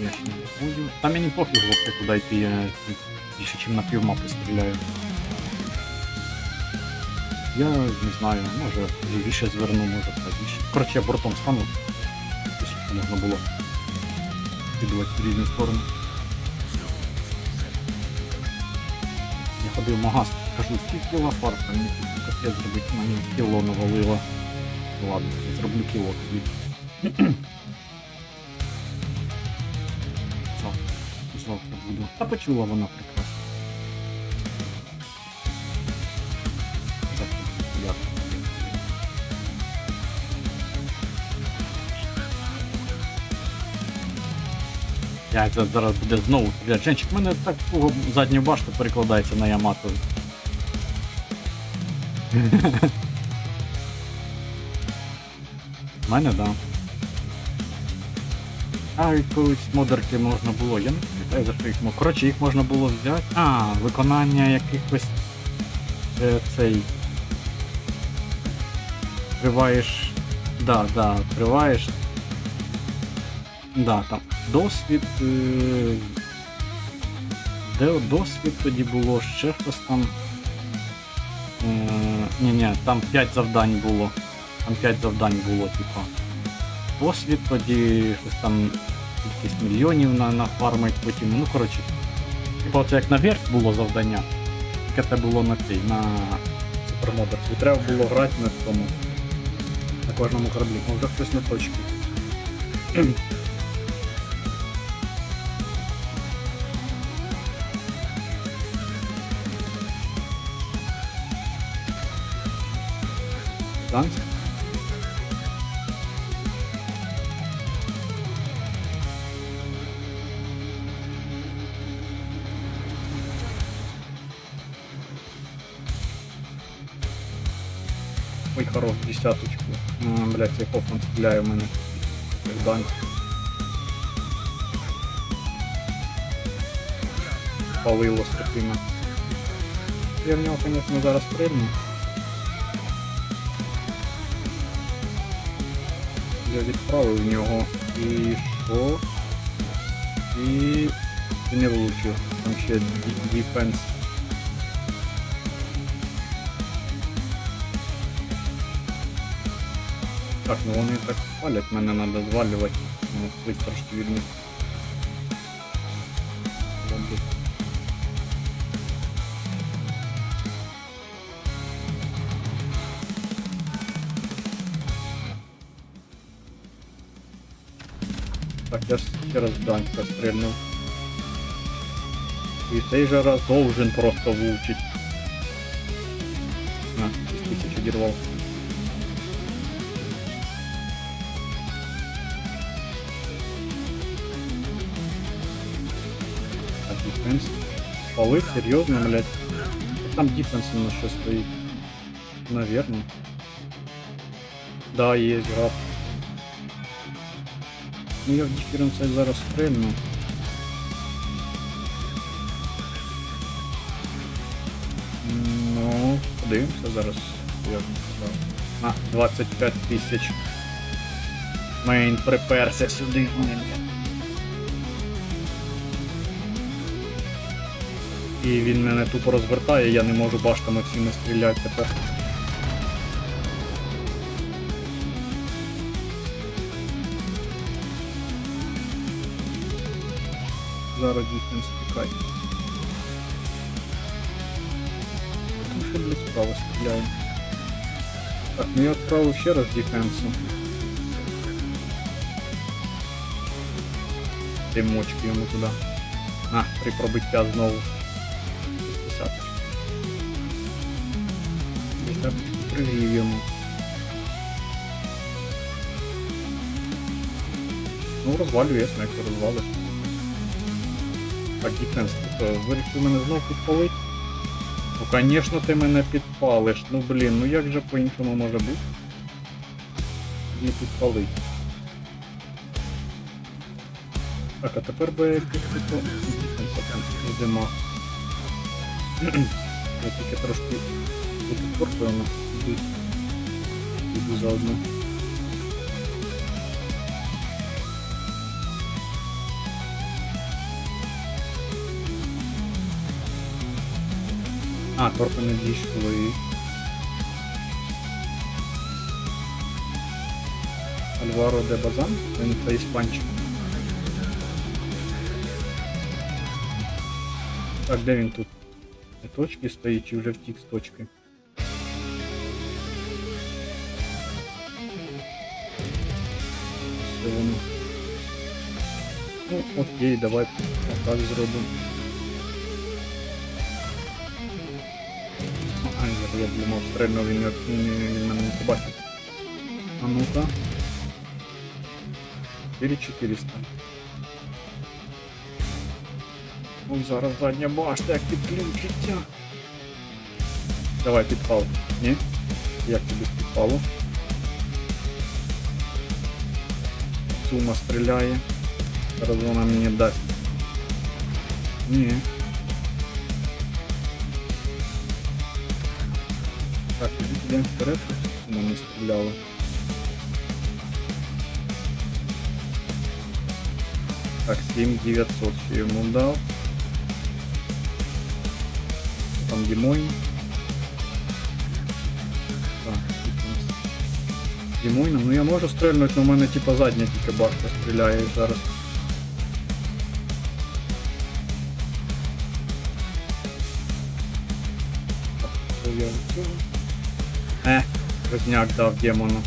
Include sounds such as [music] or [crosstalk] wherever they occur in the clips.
Я ще не буду. Та мені пофіг, хлопці, куди йти, я більше, чим на півмапи стріляю. Я не знаю, може лівіше зверну, може правіше. Коротше, я бортом стану. Щоб можна було підувати в різні сторони. Я ходив в магаз, кажу, скільки фарта, мені тут капець зробити, мені кіло навалило. Ладно, зроблю кіло тобі. Завтра буду. Та почула вона прекрасно. Завтра буду я. Я це зараз буде знову блядь, Женчик, в мене так задню башту перекладається на Ямато. [laughs] Мене, так. Да. А колись модерки можна було, я не пам'ятаю за що їх можна. Коротше, їх можна було взяти. А, виконання якихось е, цей. Триваєш. Да, да, триваєш. Да, там. Досвід. Е... Де досвід тоді було, ще щось там. Е... Ні-ні, там 5 завдань було. Там 5 завдань було, типа. Досвід тоді щось там кількість мільйонів на, на фармить потім. Ну коротше. Типа це як наверх було завдання. Таке це було на цій, на супермодерсі. І треба було грати на тому. На кожному кораблі. Може хтось на точці. Гданськ? Ой, хорош, десяточку. Блядь, цей Хофман стріляє в мене. Гданськ. Палило з такими. Я в нього, звісно, зараз прийму. Я відправив нього. І що? І... І не влучив. Там ще дефенс. Так, ну вони так палять, мене треба звалювати. Хтось трошки. Бомбить. Так, я ж ще раз Данька стрельнув. І цей же раз должен просто влучить. На, 6 тисяч дефенс. Полы, серьезно, блядь. Там дефенс на что стоит. Наверное. Да, есть гад. Ну я в диференціаль зараз стрельну. Ну, подивимося зараз. Там. А, 25 тисяч. Мейн приперся сюди. І він мене тупо розвертає, я не можу баштами всіми стріляти тепер. Зараз дефенс тікай. Тому що блядь, справа стріляю. Так, ну я відправив ще раз дефенсу. Три мочки йому туди. А, три пробиття знову. 60. Десь так привів йому. Ну, розвалює, снайпер розвалиш. Так, дефенс, то вирішив мене знов підпалить. Ну, звісно, ти мене підпалиш. Ну блін, ну як же по-іншому може бути? Не підпалить. Так, а тепер би якось йдемо. Я тільки трошки підпортуємо, іду, іду заодно. А, торпи не дійшли. Альваро де Базан, він та іспанчик. Так, де він тут? На точці стоїть чи вже втік з точки? Все воно. Ну, окей, давай отак зробимо. А, я, я думав, стрельнув він, не- він, він мене не побачив. А ну-ка. 4400. Ой, зараз задня башта, як підключиться. Давай підпал. Ні? Як тобі підпало? Сума стріляє. Зараз вона мені дасть. Ні. Так, тоді підемо вперед, щоб сума не стріляла. Так, 7900 ще йому дав. Там Дімойн. Так, і там з Дімойном. Ну я можу стрельнути, але в мене типа задня тільки башта стріляє зараз. Так, що я від цього? Е, сквозняк дав демону.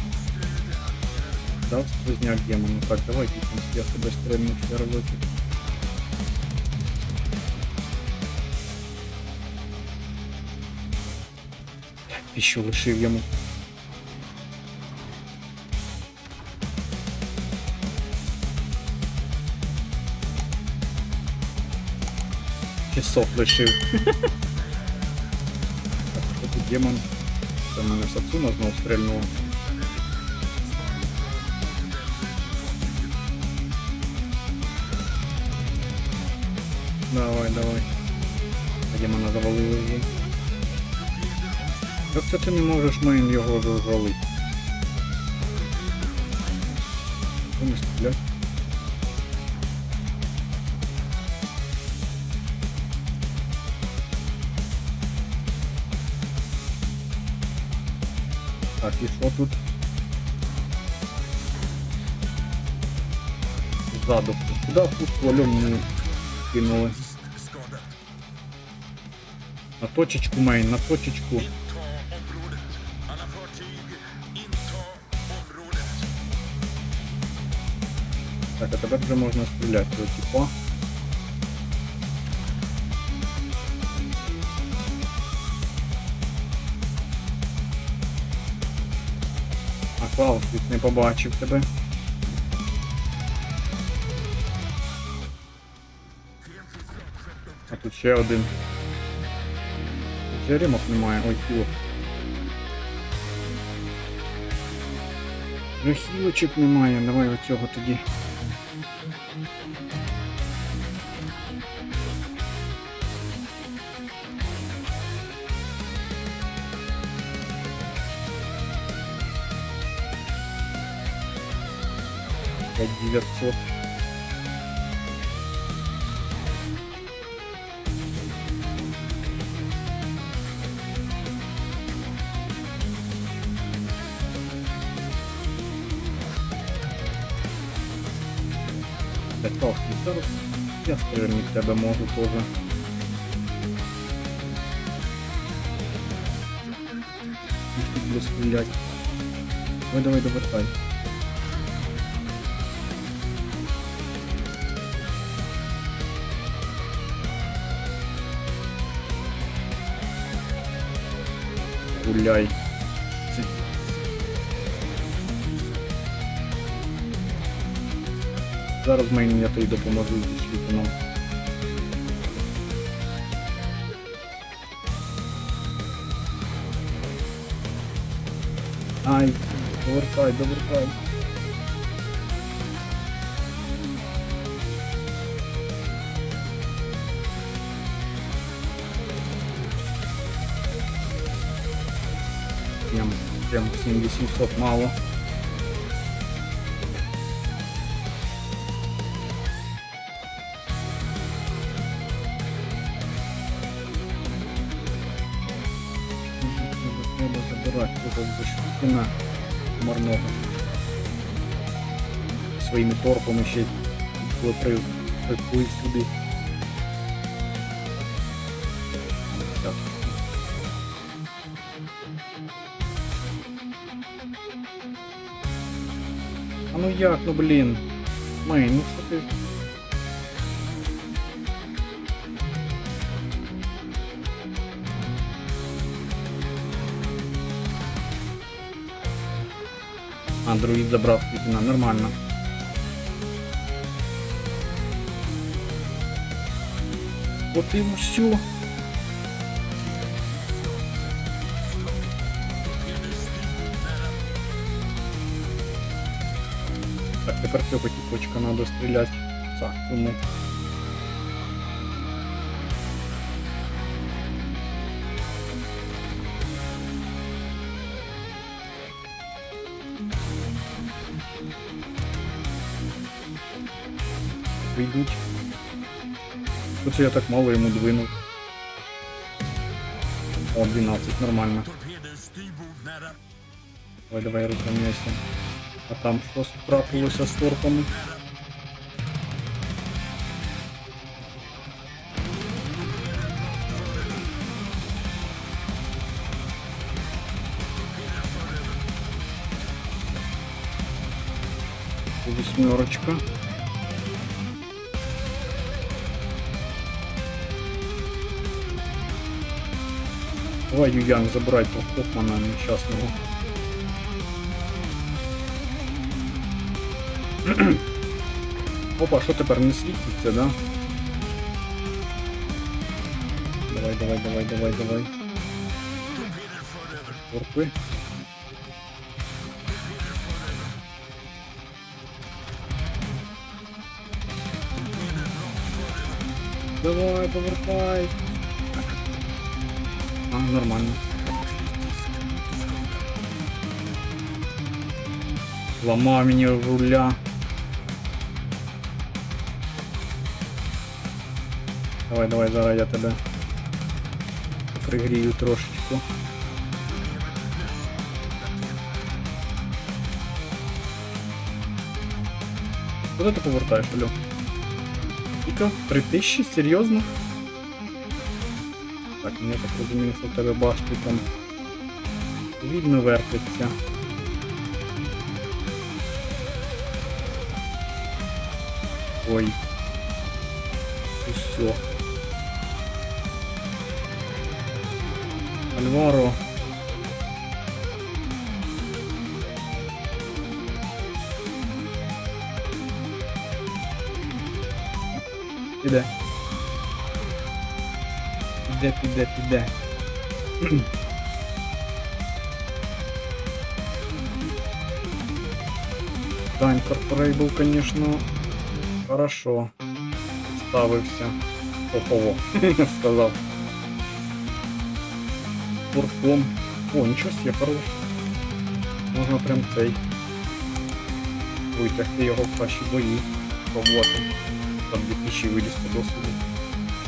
Дав сквозняк демону. Так, давай кикнемся, я тебе стрельну ще разочек. Що лишив йому. Часов лишив. так, що тут демон? Це в мене Сацуна знов стрельнула. Давай, давай. А демона завалили вже. Як це ти не можеш моїм його розвалити? Що не стрілять? Так, і що тут? Ззаду. Куди пусту Альону кинули? На точечку мейн, на точечку. Так, а тепер вже можна стріляти цього типа. А Клаус тут не побачив тебе. А тут ще один. Ремок немає, ой, хілок. Вже хілочок немає, давай оцього тоді. Пять девятьсот. Так, так, і зараз я стрельник тебе можу теж. Тут буде стріляти. Давай, давай, довертай. Гуляй. Зараз мені я тобі допоможу зі світоном. Ай, довертай, довертай. прям 7800 мало. Треба забирати Шукіна марного. Своими торпами ще коли приплив сюди. А ну як, ну блін. Мей, ну що ти? А, друїд забрав Квітіна, нормально. От і все. Цього тіпочка треба стріляти. Так, тому. Вийдуть. Оце я так мало йому двинув. О, 12, нормально. Давай, давай, розганяйся. А там що трапилося з торпами? Вісьмерочка. Давай, Юян, забирай того Хофмана [clears throat] Опа, що тепер не світиться, да? Давай, давай, давай, давай, давай. Торпи. Давай, повертай. А, нормально. Ламав мені руля. Давай, давай, зараз я тебе пригрію трошечку. Куди ти повертаєш, Алло? Скільки? Три тисячі? Серйозно? Так, ну, я так розумію, що в тебе башти там вільно вертиться. Ой. І все. Альваро. Піде. Піде, піде, піде. Да, Incorporable, конечно, хорошо. Ставився. Топово, [laughs] сказав. Турком. О, нічого себе, хорош. Можна прям цей. Витягти його в кращі бої. Пробувати. Там 2000 виліз по досвіду.